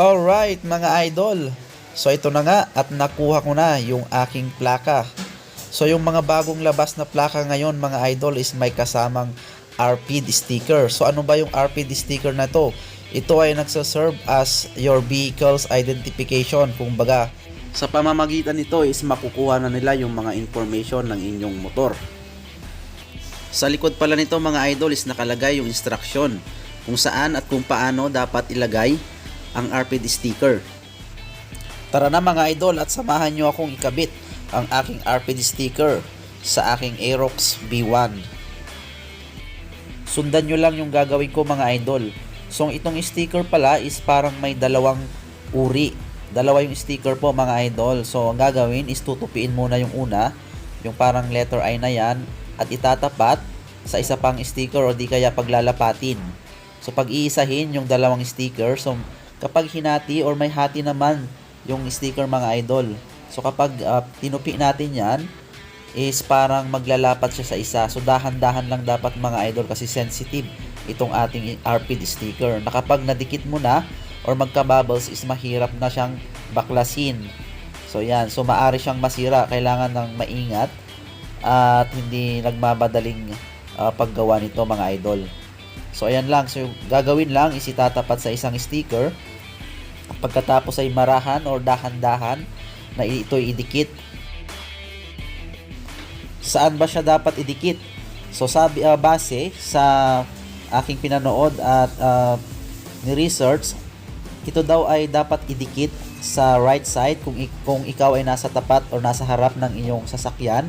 Alright mga idol. So ito na nga at nakuha ko na yung aking plaka. So yung mga bagong labas na plaka ngayon mga idol is may kasamang RPD sticker. So ano ba yung RPD sticker na to? Ito ay nagsaserve as your vehicle's identification. Kung baga, sa pamamagitan nito is makukuha na nila yung mga information ng inyong motor. Sa likod pala nito mga idol is nakalagay yung instruction kung saan at kung paano dapat ilagay ang RPD sticker. Tara na mga idol at samahan nyo akong ikabit ang aking RPD sticker sa aking Aerox B1. Sundan nyo lang yung gagawin ko mga idol. So itong sticker pala is parang may dalawang uri. Dalawa yung sticker po mga idol. So ang gagawin is tutupiin muna yung una, yung parang letter I na yan, at itatapat sa isa pang sticker o di kaya paglalapatin. So pag iisahin yung dalawang sticker, so kapag hinati or may hati naman yung sticker mga idol. So kapag uh, tinupi natin yan, is parang maglalapat siya sa isa. So dahan-dahan lang dapat mga idol kasi sensitive itong ating RPD sticker. Na kapag nadikit mo na or magka-bubbles is mahirap na siyang baklasin. So yan, so maari siyang masira. Kailangan ng maingat at hindi nagmamadaling uh, paggawa nito mga idol. So ayan lang, so gagawin lang is itatapat sa isang sticker pagkatapos ay marahan or dahan-dahan na ito idikit. Saan ba siya dapat idikit? So sabi uh, base sa aking pinanood at uh, ni research, ito daw ay dapat idikit sa right side kung kung ikaw ay nasa tapat or nasa harap ng iyong sasakyan.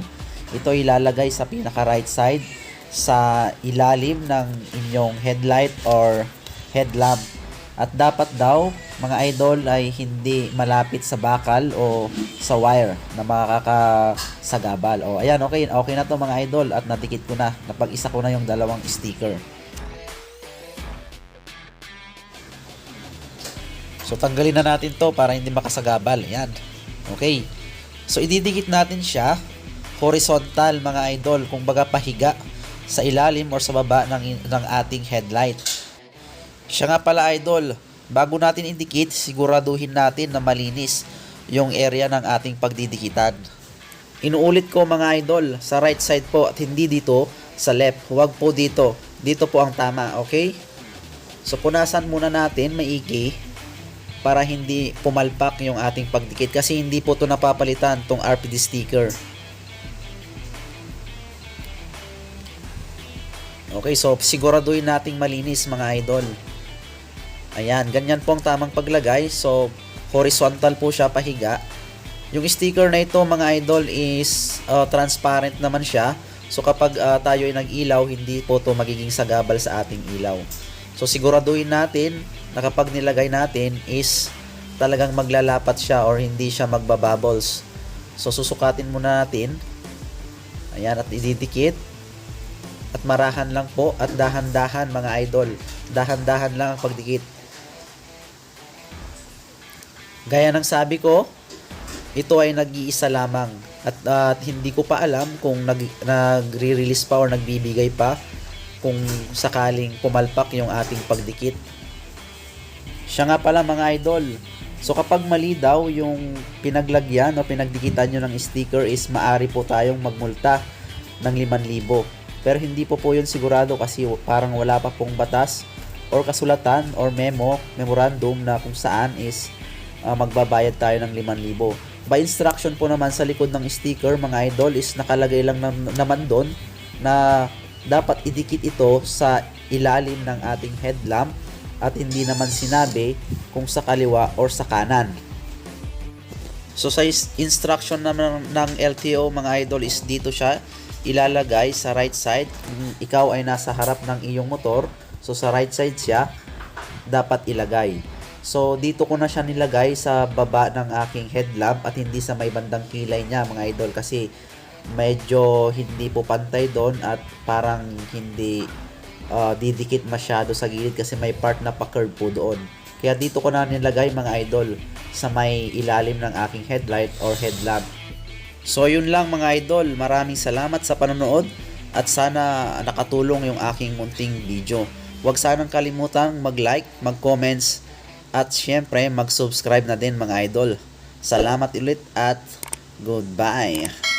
Ito ilalagay sa pinaka right side sa ilalim ng inyong headlight or headlamp. At dapat daw mga idol ay hindi malapit sa bakal o sa wire na makakasagabal. O ayan, okay, okay na to mga idol at nadikit ko na. Napag-isa ko na yung dalawang sticker. So tanggalin na natin to para hindi makasagabal. Ayan. Okay. So ididikit natin siya horizontal mga idol, kung baga pahiga sa ilalim or sa baba ng, ng ating headlight. Siya nga pala idol, bago natin indikit, siguraduhin natin na malinis yung area ng ating pagdidikitan. Inuulit ko mga idol, sa right side po at hindi dito sa left. Huwag po dito. Dito po ang tama, okay? So punasan muna natin maigi para hindi pumalpak yung ating pagdikit kasi hindi po to napapalitan tong RPD sticker. Okay, so siguraduhin nating malinis mga idol. Ayan, ganyan po ang tamang paglagay. So, horizontal po siya pahiga. Yung sticker na ito mga idol is uh, transparent naman siya. So, kapag uh, tayo ay nag-ilaw, hindi po to magiging sagabal sa ating ilaw. So, siguraduhin natin na kapag nilagay natin is talagang maglalapat siya or hindi siya magbabubbles. So, susukatin muna natin. Ayan, at ididikit at marahan lang po at dahan-dahan mga idol. Dahan-dahan lang ang pagdikit. Gaya ng sabi ko, ito ay nag-iisa lamang at, at hindi ko pa alam kung nag, nagre-release pa or nagbibigay pa kung sakaling pumalpak yung ating pagdikit. Siya nga pala mga idol. So kapag mali daw yung pinaglagyan o pinagdikitan nyo ng sticker is maari po tayong magmulta ng 5,000. Pero hindi po po yun sigurado kasi parang wala pa pong batas or kasulatan or memo, memorandum na kung saan is uh, magbabayad tayo ng 5,000. By instruction po naman sa likod ng sticker mga idol is nakalagay lang nam- naman doon na dapat idikit ito sa ilalim ng ating headlamp at hindi naman sinabi kung sa kaliwa or sa kanan. So sa instruction naman ng LTO mga idol is dito siya ilalagay sa right side. Kung ikaw ay nasa harap ng iyong motor, so sa right side siya, dapat ilagay. So, dito ko na siya nilagay sa baba ng aking headlamp at hindi sa may bandang kilay niya mga idol kasi medyo hindi po pantay doon at parang hindi uh, didikit masyado sa gilid kasi may part na pa-curve po doon. Kaya dito ko na nilagay mga idol sa may ilalim ng aking headlight or headlamp. So yun lang mga idol, maraming salamat sa panonood at sana nakatulong yung aking munting video. Huwag sanang kalimutang mag-like, mag-comments At syempre, mag-subscribe na din mga idol. Salamat ulit at goodbye.